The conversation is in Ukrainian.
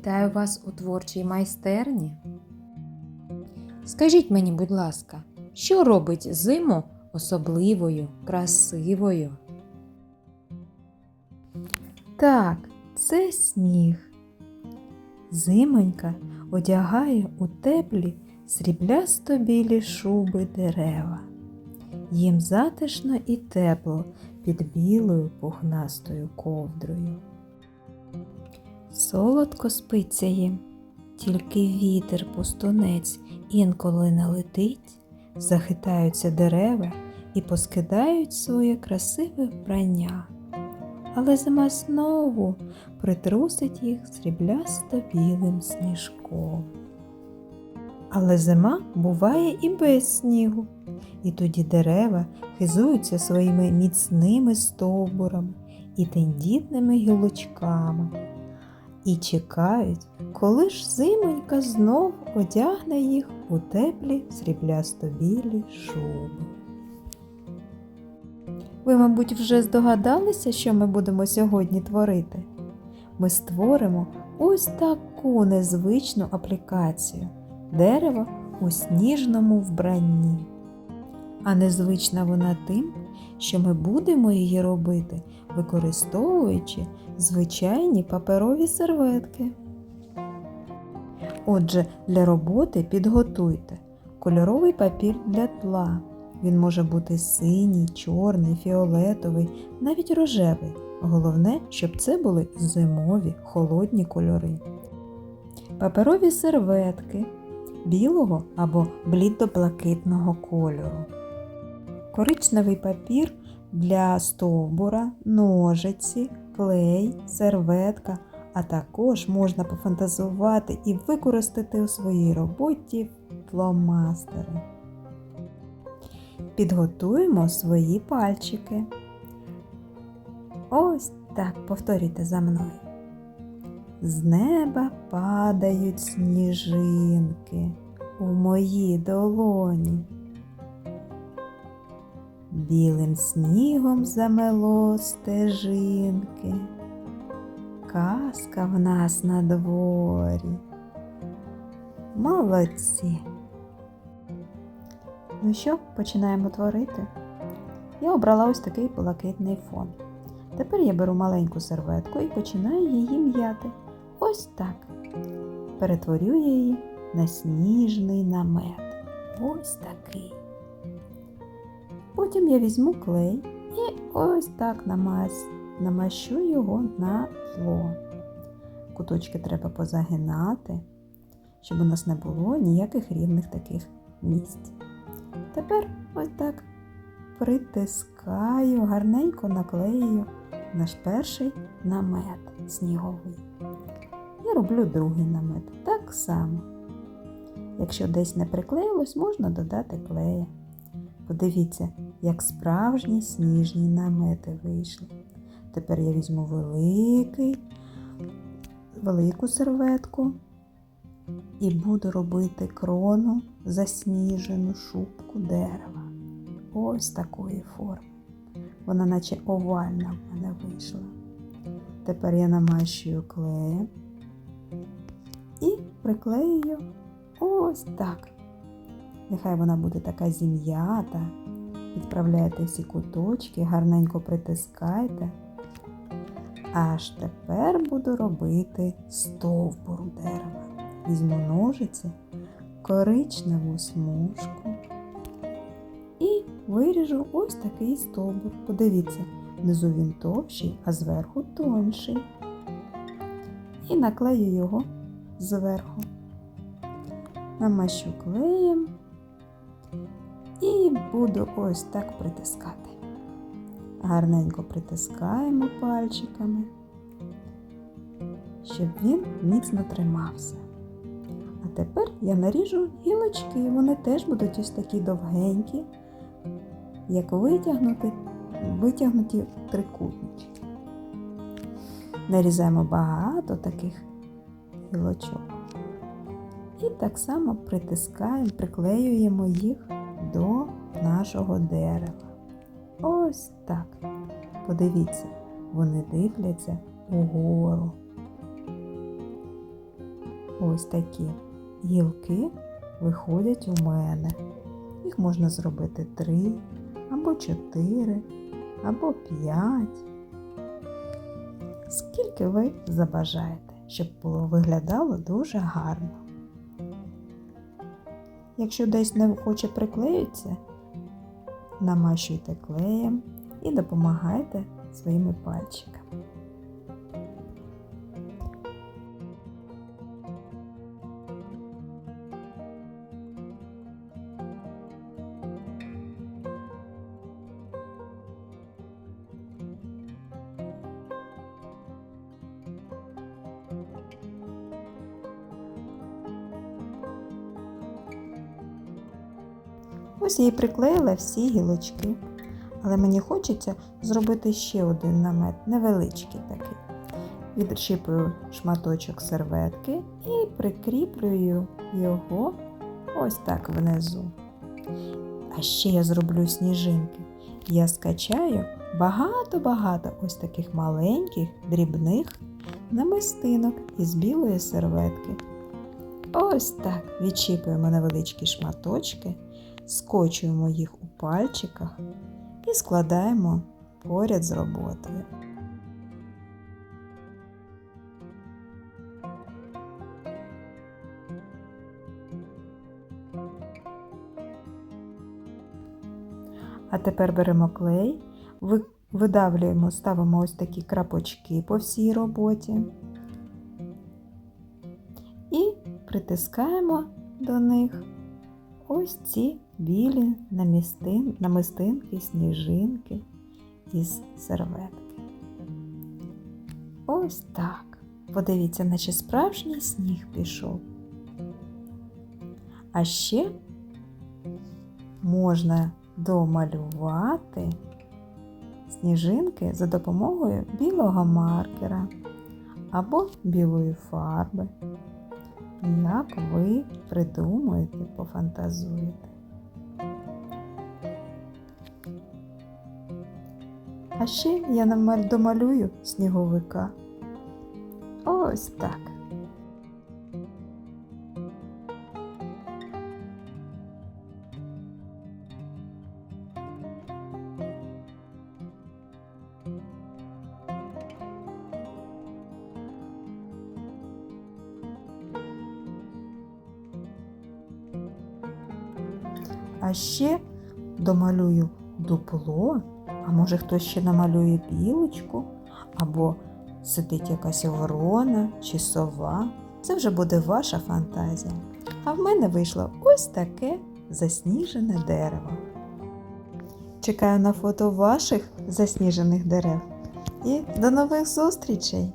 Вітаю вас у творчій майстерні. Скажіть мені, будь ласка, що робить зиму особливою, красивою? Так, це сніг. Зимонька одягає у теплі сріблясто білі шуби дерева. Їм затишно і тепло під білою пухнастою ковдрою. Солодко спиться їм, тільки вітер пустунець інколи налетить, захитаються дерева і поскидають своє красиве вбрання. Але зима знову притрусить їх сріблясто білим сніжком. Але зима буває і без снігу, і тоді дерева хизуються своїми міцними стовбурами і тендітними гілочками і чекають, коли ж зимонька знов одягне їх у теплі сріблясто-білі шуби. Ви, мабуть, вже здогадалися, що ми будемо сьогодні творити? Ми створимо ось таку незвичну аплікацію дерево у сніжному вбранні. А незвична вона тим, що ми будемо її робити, використовуючи звичайні паперові серветки. Отже, для роботи підготуйте кольоровий папір для тла. Він може бути синій, чорний, фіолетовий, навіть рожевий. Головне, щоб це були зимові холодні кольори. Паперові серветки білого або блідо-блакитного кольору. Коричневий папір для стовбура, ножиці, клей, серветка, а також можна пофантазувати і використати у своїй роботі фломастери. Підготуємо свої пальчики. Ось так повторюйте за мною. З неба падають сніжинки у моїй долоні. Білим снігом замело стежинки. Казка в нас на дворі. Молодці. Ну що, починаємо творити? Я обрала ось такий блакитний фон. Тепер я беру маленьку серветку і починаю її м'яти. Ось так. Перетворю її на сніжний намет. Ось такий. Потім я візьму клей і ось так намащу його на тло. Куточки треба позагинати, щоб у нас не було ніяких рівних таких місць. Тепер ось так притискаю, гарненько наклею наш перший намет сніговий. І роблю другий намет так само. Якщо десь не приклеїлось, можна додати клея. Подивіться, як справжні сніжні намети вийшли. Тепер я візьму великий, велику серветку і буду робити крону засніжену шубку дерева. Ось такої форми. Вона наче овальна в мене вийшла. Тепер я намащую клеєм і приклею ось так. Нехай вона буде така зім'ята. Відправляєте всі куточки, гарненько притискайте. Аж тепер буду робити стовбур дерева. Візьму ножиці, коричневу смужку і виріжу ось такий стовбур. Подивіться, внизу він товщий, а зверху тонший. І наклею його зверху. Намащу клеєм і буду ось так притискати. Гарненько притискаємо пальчиками, щоб він міцно тримався. А тепер я наріжу гілочки, вони теж будуть ось такі довгенькі, як витягнути, витягнуті трикутнички. Нарізаємо багато таких гілочок. І так само притискаємо, приклеюємо їх до нашого дерева. Ось так. Подивіться, вони дивляться угору. ось такі гілки виходять у мене. Їх можна зробити три, або чотири, або п'ять. Скільки ви забажаєте, щоб було виглядало дуже гарно. Якщо десь не хоче приклеїтися, намащуйте клеєм і допомагайте своїми пальчиками. Ось я і приклеїла всі гілочки. Але мені хочеться зробити ще один намет, невеличкий такий. Відчіпую шматочок серветки і прикріплюю його ось так внизу. А ще я зроблю сніжинки. Я скачаю багато-багато ось таких маленьких, дрібних намистинок із білої серветки. Ось так відчіпуємо невеличкі шматочки, скочуємо їх у пальчиках і складаємо поряд з роботою. А тепер беремо клей, видавлюємо, ставимо ось такі крапочки по всій роботі і притискаємо до них ось ці білі намістин, намистинки, сніжинки із серветки. Ось так. Подивіться, наче справжній сніг пішов. А ще можна домалювати сніжинки за допомогою білого маркера або білої фарби. Як ви придумаєте, пофантазуєте. А ще я намаль- домалюю сніговика. Ось так. А ще домалюю дупло, а може хтось ще намалює білочку, або сидить якась ворона чи сова. Це вже буде ваша фантазія. А в мене вийшло ось таке засніжене дерево. Чекаю на фото ваших засніжених дерев. І до нових зустрічей!